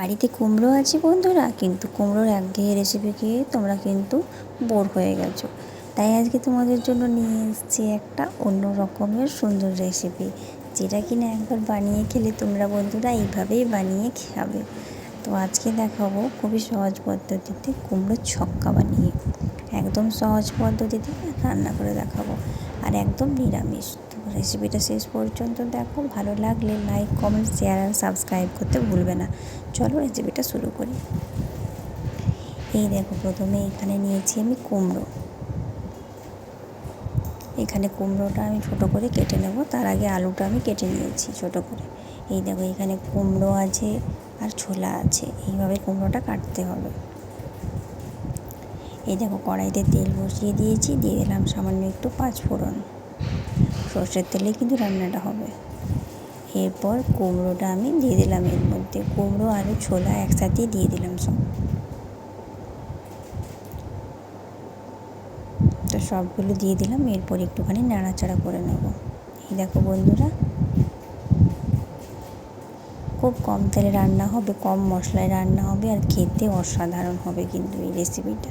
বাড়িতে কুমড়ো আছে বন্ধুরা, কিন্তু কুমড়োর একঘেয়ে রেসিপি খেয়ে তোমরা কিন্তু বোর হয়ে গেছো। তাই আজকে তোমাদের জন্য নিয়ে এসেছি একটা অন্য রকমের সুন্দর রেসিপি যেটা কিনা একবার বানিয়ে খেলে তোমরা বন্ধুরা এইভাবেই বানিয়ে খাবে। তো আজকে দেখাবো খুবই সহজ পদ্ধতিতে কুমড়োর ছক্কা বানিয়ে। একদম সহজ পদ্ধতিতে রান্না করে দেখাবো, আর একদম নিরামিষ। রেসিপিটা শেষ পর্যন্ত দেখো। ভালো লাগলে লাইক কমেন্ট শেয়ার আর সাবস্ক্রাইব করতে ভুলবে না। চলো রেসিপিটা শুরু করি। এই দেখো, প্রথমে এখানে নিয়েছি আমি কুমড়ো। এখানে কুমড়োটা আমি ছোট করে কেটে নেব। তার আগে আলুটা আমি কেটে নিয়েছি ছোট করে। এই দেখো, এখানে কুমড়ো আছে আর ছোলা আছে। এইভাবে কুমড়োটা কাটতে হবে। এই দেখো, কড়াইতে তেল বসিয়ে দিয়েছি। দিয়ে দিলাম সামান্য একটু পাঁচ ফোড়ন সর্ষের তেলে কিন্তু রান্নাটা হবে। এরপর কুমড়োটা আমি দিয়ে দিলাম এর মধ্যে। কুমড়ো আর ছোলা একসাথেই দিয়ে দিলাম সব। তো সবগুলো দিয়ে দিলাম, এরপর একটুখানি নাড়াচাড়া করে নেব। এই দেখো বন্ধুরা, খুব কম তেলে রান্না হবে, কম মশলায় রান্না হবে আর খেতে অসাধারণ হবে কিন্তু এই রেসিপিটা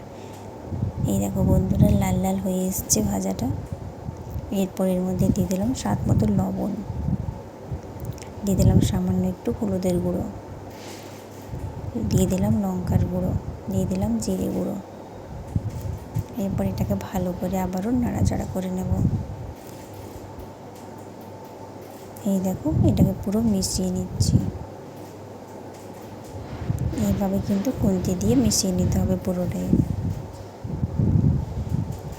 এই দেখো বন্ধুরা, লাল লাল হয়ে এসছে ভাজাটা। এরপর এর মধ্যে দিয়ে দিলাম স্বাদ মতো লবণ। দিয়ে দিলাম সামান্য একটু হলুদের গুঁড়ো। দিয়ে দিলাম লঙ্কার গুঁড়ো। দিয়ে দিলাম জিরে গুঁড়ো। এরপর এটাকে ভালো করে আবারও নাড়াচাড়া করে নেব। এই দেখো, এটাকে পুরো মিশিয়ে নিচ্ছি। এইভাবে কিন্তু খুন্তি দিয়ে মিশিয়ে নিতে হবে পুরোটাই।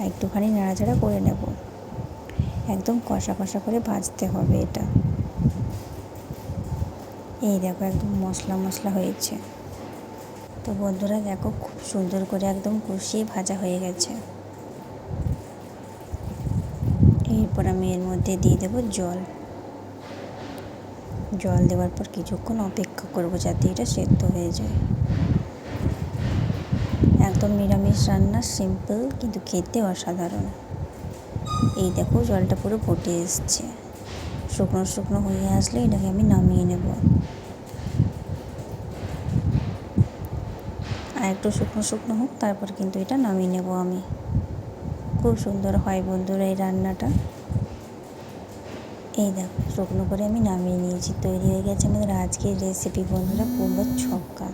একটুখানি নাড়াচাড়া করে নেব। একদম কষা কষা করে ভাজতে হবে এটা। এই দেখো একদম মশলা মশলা হয়েছে। তো বন্ধুরা দেখো খুব সুন্দর করে একদম কষিয়ে ভাজা হয়ে গেছে। এরপর আমি এর মধ্যে দিয়ে দেবো জল। জল দেওয়ার পর কিছুক্ষণ অপেক্ষা করব যাতে এটা সেদ্ধ হয়ে যায়। একদম নিরামিষ রান্না, সিম্পল, কিন্তু খেতে অসাধারণ। এই দেখো জলটা পুরো ফুটে এসছে। শুকনো শুকনো হয়ে আসলে এটাকে আমি নামিয়ে নেব। আর একটু শুকনো শুকনো হোক, তারপর কিন্তু এটা নামিয়ে নেব আমি। খুব সুন্দর হয় বন্ধুরা এই রান্নাটা। এই দেখো, শুকনো করে আমি নামিয়ে নিয়েছি। তৈরি হয়ে গেছে আমাদের আজকের রেসিপি বন্ধুরা, কুমড়োর ছক্কা।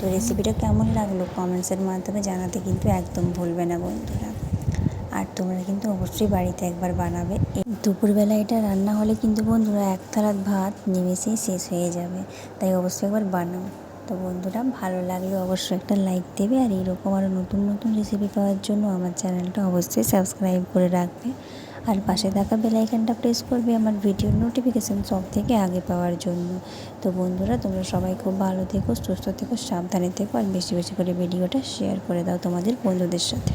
তো রেসিপিটা কেমন লাগল? কমেন্টসের মাধ্যমে জানাতে কিন্তু একদম ভুলবে না বন্ধুরা। আর তোমরা কিন্তু অবশ্যই বাড়িতে একবার বানাবে। দুপুরবেলা এটা রান্না হলে কিন্তু বন্ধুরা এক থালাত ভাত নিমেষেই শেষ হয়ে যাবে। তাই অবশ্যই একবার বানাও। তো বন্ধুরা, ভালো লাগলে অবশ্যই একটা লাইক দেবে আর এইরকম আরও নতুন নতুন রেসিপি পাওয়ার জন্য আমার চ্যানেলটা অবশ্যই সাবস্ক্রাইব করে রাখবে। আর পাশে থাকা বেলাইকানটা প্রেস করবে আমার ভিডিওর নোটিফিকেশান সব থেকে আগে পাওয়ার জন্য। তো বন্ধুরা, তোমরা সবাই খুব ভালো থেকো, সুস্থ থেকো, সাবধানে থেকো আর বেশি বেশি করে ভিডিওটা শেয়ার করে দাও তোমাদের বন্ধুদের সাথে।